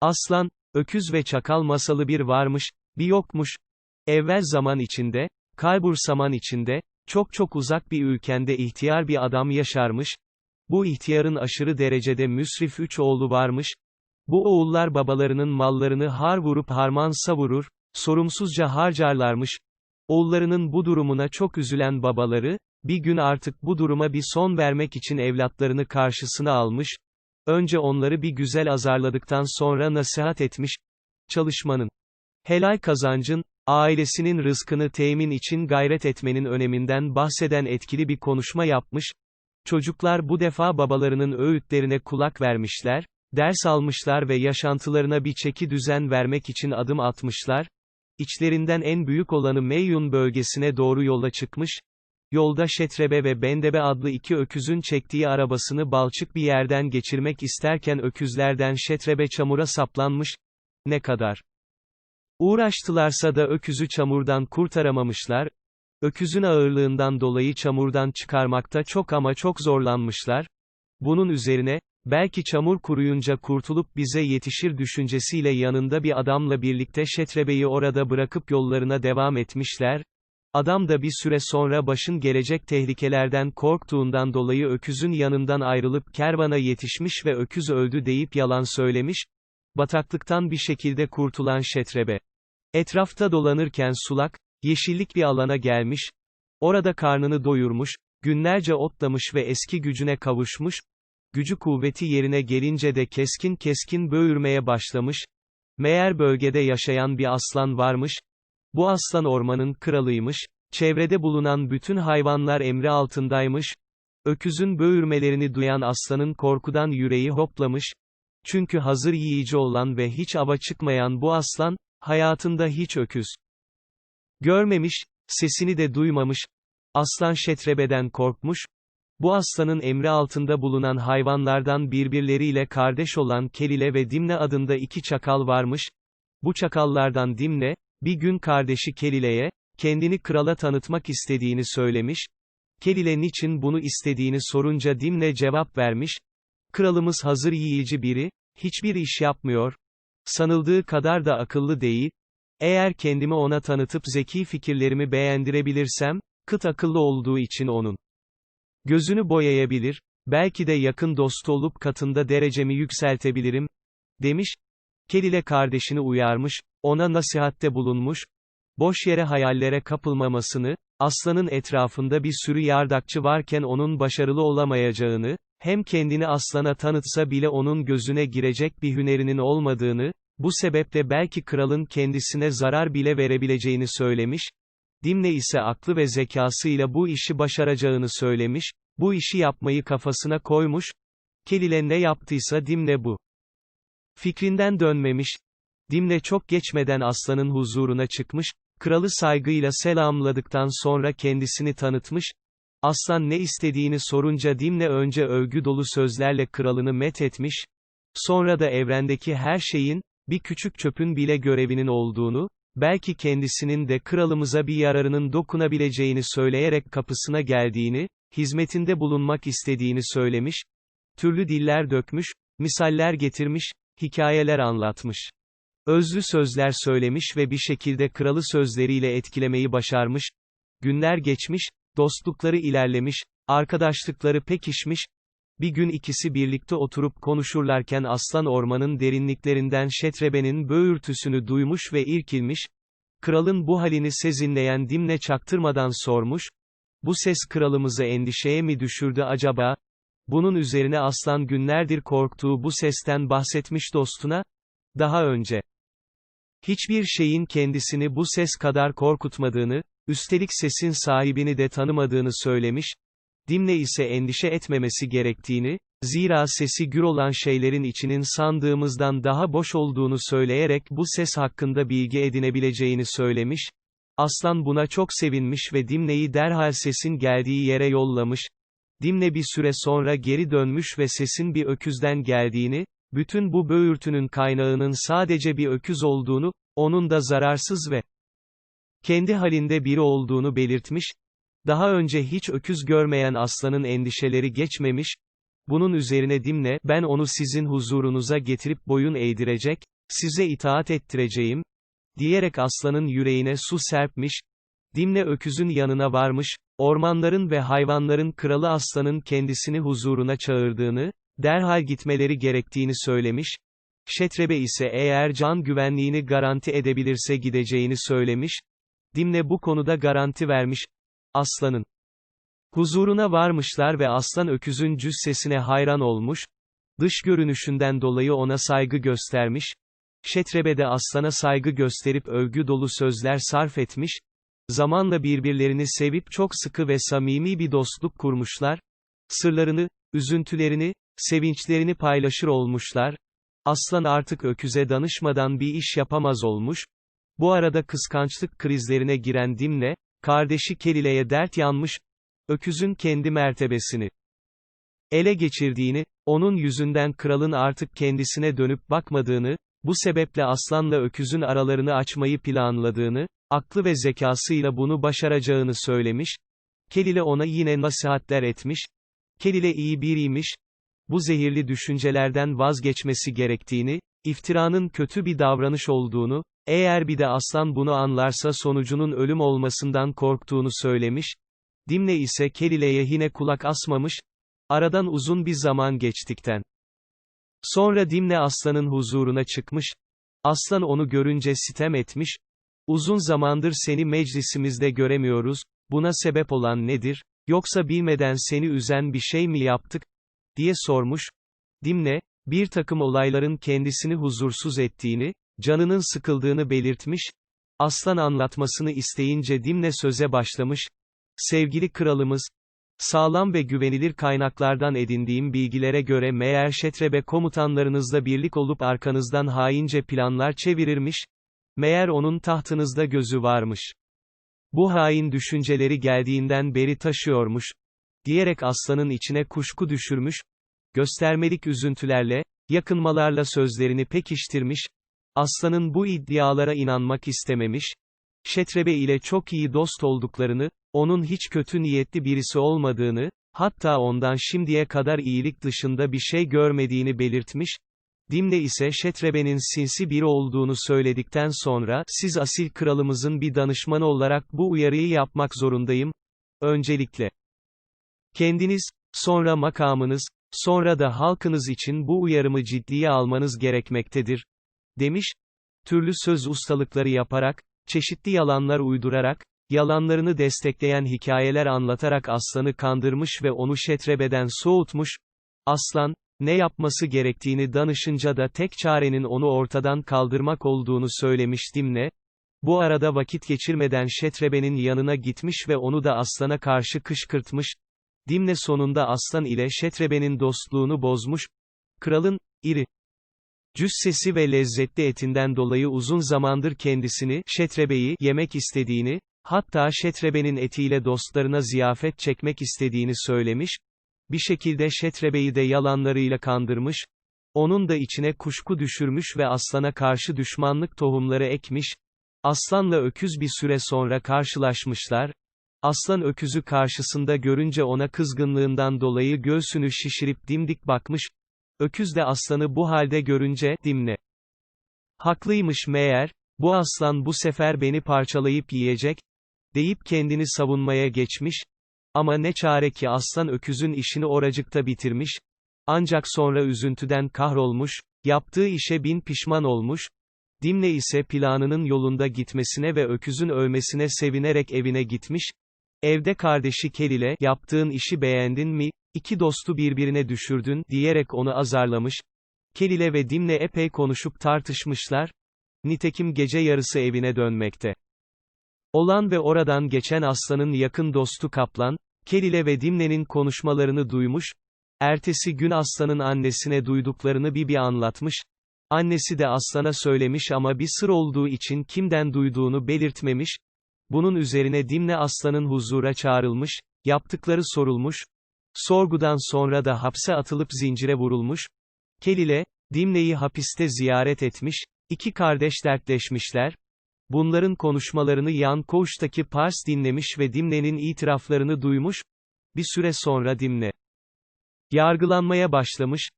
Aslan, öküz ve çakal masalı bir varmış, bir yokmuş. Evvel zaman içinde, kalbur saman içinde, çok çok uzak bir ülkende ihtiyar bir adam yaşarmış. Bu ihtiyarın aşırı derecede müsrif üç oğlu varmış. Bu oğullar babalarının mallarını har vurup harman savurur, sorumsuzca harcarlarmış. Oğullarının bu durumuna çok üzülen babaları, bir gün artık bu duruma bir son vermek için evlatlarını karşısına almış, önce onları bir güzel azarladıktan sonra nasihat etmiş, çalışmanın, helal kazancın, ailesinin rızkını temin için gayret etmenin öneminden bahseden etkili bir konuşma yapmış, çocuklar bu defa babalarının öğütlerine kulak vermişler, ders almışlar ve yaşantılarına bir çeki düzen vermek için adım atmışlar, İçlerinden en büyük olanı Meyyun bölgesine doğru yola çıkmış, yolda Şetrebe ve Bendebe adlı iki öküzün çektiği arabasını balçık bir yerden geçirmek isterken öküzlerden Şetrebe çamura saplanmış, ne kadar uğraştılarsa da öküzü çamurdan kurtaramamışlar, öküzün ağırlığından dolayı çamurdan çıkarmakta çok ama çok zorlanmışlar, bunun üzerine, belki çamur kuruyunca kurtulup bize yetişir düşüncesiyle yanında bir adamla birlikte Şetrebe'yi orada bırakıp yollarına devam etmişler, Adam da bir süre sonra başın gelecek tehlikelerden korktuğundan dolayı öküzün yanından ayrılıp kervana yetişmiş ve öküz öldü deyip yalan söylemiş, bataklıktan bir şekilde kurtulan Şetrebe. Etrafta dolanırken sulak, yeşillik bir alana gelmiş, orada karnını doyurmuş, günlerce otlamış ve eski gücüne kavuşmuş, gücü kuvveti yerine gelince de keskin keskin böğürmeye başlamış, meğer bölgede yaşayan bir aslan varmış, bu aslan ormanın kralıymış, çevrede bulunan bütün hayvanlar emri altındaymış, öküzün böğürmelerini duyan aslanın korkudan yüreği hoplamış, çünkü hazır yiyici olan ve hiç ava çıkmayan bu aslan, hayatında hiç öküz görmemiş, sesini de duymamış, aslan şetrebeden korkmuş, bu aslanın emri altında bulunan hayvanlardan birbirleriyle kardeş olan Kelile ve Dimne adında iki çakal varmış, bu çakallardan Dimne, bir gün kardeşi Kelile'ye, kendini krala tanıtmak istediğini söylemiş, Kelile niçin bunu istediğini sorunca Dimne cevap vermiş, kralımız hazır yiyici biri, hiçbir iş yapmıyor, sanıldığı kadar da akıllı değil, eğer kendimi ona tanıtıp zeki fikirlerimi beğendirebilirsem, kıt akıllı olduğu için onun gözünü boyayabilir, belki de yakın dostu olup katında derecemi yükseltebilirim, demiş, Kelile kardeşini uyarmış, ona nasihatte bulunmuş, boş yere hayallere kapılmamasını, aslanın etrafında bir sürü yardakçı varken onun başarılı olamayacağını, hem kendini aslana tanıtsa bile onun gözüne girecek bir hünerinin olmadığını, bu sebeple belki kralın kendisine zarar bile verebileceğini söylemiş, Dimne ise aklı ve zekasıyla bu işi başaracağını söylemiş, bu işi yapmayı kafasına koymuş, Kelile ne yaptıysa Dimne bu. Fikrinden dönmemiş, Dimle çok geçmeden aslanın huzuruna çıkmış, kralı saygıyla selamladıktan sonra kendisini tanıtmış, aslan ne istediğini sorunca Dimle önce övgü dolu sözlerle kralını met etmiş, sonra da evrendeki her şeyin, bir küçük çöpün bile görevinin olduğunu, belki kendisinin de kralımıza bir yararının dokunabileceğini söyleyerek kapısına geldiğini, hizmetinde bulunmak istediğini söylemiş, türlü diller dökmüş, misaller getirmiş, hikayeler anlatmış. Özlü sözler söylemiş ve bir şekilde kralı sözleriyle etkilemeyi başarmış. Günler geçmiş, dostlukları ilerlemiş, arkadaşlıkları pekişmiş. Bir gün ikisi birlikte oturup konuşurlarken aslan ormanın derinliklerinden şetrebenin böğürtüsünü duymuş ve irkilmiş. Kralın bu halini sezinleyen Dimne çaktırmadan sormuş. Bu ses kralımızı endişeye mi düşürdü acaba? Bunun üzerine aslan günlerdir korktuğu bu sesten bahsetmiş dostuna. Daha önce hiçbir şeyin kendisini bu ses kadar korkutmadığını, üstelik sesin sahibini de tanımadığını söylemiş, Dimne ise endişe etmemesi gerektiğini, zira sesi gür olan şeylerin içinin sandığımızdan daha boş olduğunu söyleyerek bu ses hakkında bilgi edinebileceğini söylemiş, Aslan buna çok sevinmiş ve Dimne'yi derhal sesin geldiği yere yollamış, Dimne bir süre sonra geri dönmüş ve sesin bir öküzden geldiğini, bütün bu böğürtünün kaynağının sadece bir öküz olduğunu, onun da zararsız ve kendi halinde biri olduğunu belirtmiş, daha önce hiç öküz görmeyen aslanın endişeleri geçmemiş, Bunun üzerine Dimne, ben onu sizin huzurunuza getirip boyun eğdirecek, size itaat ettireceğim, diyerek aslanın yüreğine su serpmiş, Dimne öküzün yanına varmış, ormanların ve hayvanların kralı aslanın kendisini huzuruna çağırdığını, derhal gitmeleri gerektiğini söylemiş, Şetrebe ise eğer can güvenliğini garanti edebilirse gideceğini söylemiş, Dimne bu konuda garanti vermiş, aslanın. Huzuruna varmışlar ve aslan öküzün cüssesine hayran olmuş, dış görünüşünden dolayı ona saygı göstermiş, Şetrebe de aslana saygı gösterip övgü dolu sözler sarf etmiş, zamanla birbirlerini sevip çok sıkı ve samimi bir dostluk kurmuşlar, sırlarını, üzüntülerini, sevinçlerini paylaşır olmuşlar, aslan artık öküze danışmadan bir iş yapamaz olmuş, bu arada kıskançlık krizlerine giren Dimle, kardeşi Kelile'ye dert yanmış, öküzün kendi mertebesini ele geçirdiğini, onun yüzünden kralın artık kendisine dönüp bakmadığını, bu sebeple aslanla öküzün aralarını açmayı planladığını, aklı ve zekasıyla bunu başaracağını söylemiş, Kelile ona yine nasihatler etmiş, Kelile iyi biriymiş, bu zehirli düşüncelerden vazgeçmesi gerektiğini, iftiranın kötü bir davranış olduğunu, eğer bir de aslan bunu anlarsa sonucunun ölüm olmasından korktuğunu söylemiş, Dimne ise Kelile'ye yine kulak asmamış, aradan uzun bir zaman geçtikten sonra Dimne aslanın huzuruna çıkmış, aslan onu görünce sitem etmiş, uzun zamandır seni meclisimizde göremiyoruz, buna sebep olan nedir, yoksa bilmeden seni üzen bir şey mi yaptık, diye sormuş, Dimne, bir takım olayların kendisini huzursuz ettiğini, canının sıkıldığını belirtmiş, aslan anlatmasını isteyince Dimne söze başlamış, sevgili kralımız, Sağlam ve güvenilir kaynaklardan edindiğim bilgilere göre meğer Şetrebe komutanlarınızla birlik olup arkanızdan haince planlar çevirirmiş, meğer onun tahtınızda gözü varmış. Bu hain düşünceleri geldiğinden beri taşıyormuş, diyerek aslanın içine kuşku düşürmüş, göstermelik üzüntülerle, yakınmalarla sözlerini pekiştirmiş, aslanın bu iddialara inanmak istememiş, Şetrebe ile çok iyi dost olduklarını, onun hiç kötü niyetli birisi olmadığını, hatta ondan şimdiye kadar iyilik dışında bir şey görmediğini belirtmiş, Dimle ise Şetrebe'nin sinsi biri olduğunu söyledikten sonra, siz asil kralımızın bir danışmanı olarak bu uyarıyı yapmak zorundayım. Öncelikle, kendiniz, sonra makamınız, sonra da halkınız için bu uyarımı ciddiye almanız gerekmektedir. Demiş, türlü söz ustalıkları yaparak, çeşitli yalanlar uydurarak, yalanlarını destekleyen hikayeler anlatarak aslanı kandırmış ve onu şetrebeden soğutmuş, aslan, ne yapması gerektiğini danışınca da tek çarenin onu ortadan kaldırmak olduğunu söylemiş Dimne, bu arada vakit geçirmeden Şetrebe'nin yanına gitmiş ve onu da aslana karşı kışkırtmış, Dimne sonunda aslan ile Şetrebe'nin dostluğunu bozmuş, kralın, iri, cüssesi ve lezzetli etinden dolayı uzun zamandır kendisini, Şetrebe'yi, yemek istediğini, hatta Şetrebe'nin etiyle dostlarına ziyafet çekmek istediğini söylemiş, bir şekilde Şetrebe'yi de yalanlarıyla kandırmış, onun da içine kuşku düşürmüş ve aslana karşı düşmanlık tohumları ekmiş, aslanla öküz bir süre sonra karşılaşmışlar, aslan öküzü karşısında görünce ona kızgınlığından dolayı göğsünü şişirip dimdik bakmış, öküz de aslanı bu halde görünce, dimle. Haklıymış meğer, bu aslan bu sefer beni parçalayıp yiyecek, deyip kendini savunmaya geçmiş, ama ne çare ki aslan öküzün işini oracıkta bitirmiş, ancak sonra üzüntüden kahrolmuş, yaptığı işe bin pişman olmuş, Dimle ise planının yolunda gitmesine ve öküzün ölmesine sevinerek evine gitmiş, evde kardeşi Kelile, yaptığın işi beğendin mi, iki dostu birbirine düşürdün, diyerek onu azarlamış, Kelile ve Dimle epey konuşup tartışmışlar, nitekim gece yarısı evine dönmekte. Olan ve oradan geçen aslanın yakın dostu Kaplan, Kelile ve Dimne'nin konuşmalarını duymuş, ertesi gün aslanın annesine duyduklarını bir bir anlatmış, annesi de aslana söylemiş ama bir sır olduğu için kimden duyduğunu belirtmemiş, bunun üzerine Dimne aslanın huzura çağrılmış, yaptıkları sorulmuş, sorgudan sonra da hapse atılıp zincire vurulmuş, Kelile, Dimne'yi hapiste ziyaret etmiş, iki kardeş dertleşmişler, Bunların konuşmalarını Yan Koğuş'taki Pars dinlemiş ve Dimne'nin itiraflarını duymuş, bir süre sonra Dimne, Yargılanmaya başlamış,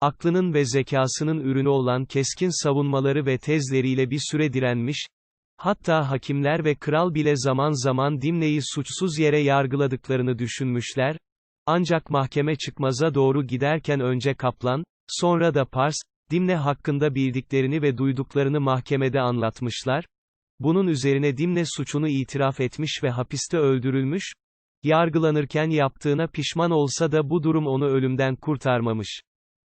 aklının ve zekasının ürünü olan keskin savunmaları ve tezleriyle bir süre direnmiş, hatta hakimler ve kral bile zaman zaman Dimne'yi suçsuz yere yargıladıklarını düşünmüşler, ancak mahkeme çıkmaza doğru giderken önce Kaplan, sonra da Pars, Dimne hakkında bildiklerini ve duyduklarını mahkemede anlatmışlar, bunun üzerine Dimne suçunu itiraf etmiş ve hapiste öldürülmüş, yargılanırken yaptığına pişman olsa da bu durum onu ölümden kurtarmamış.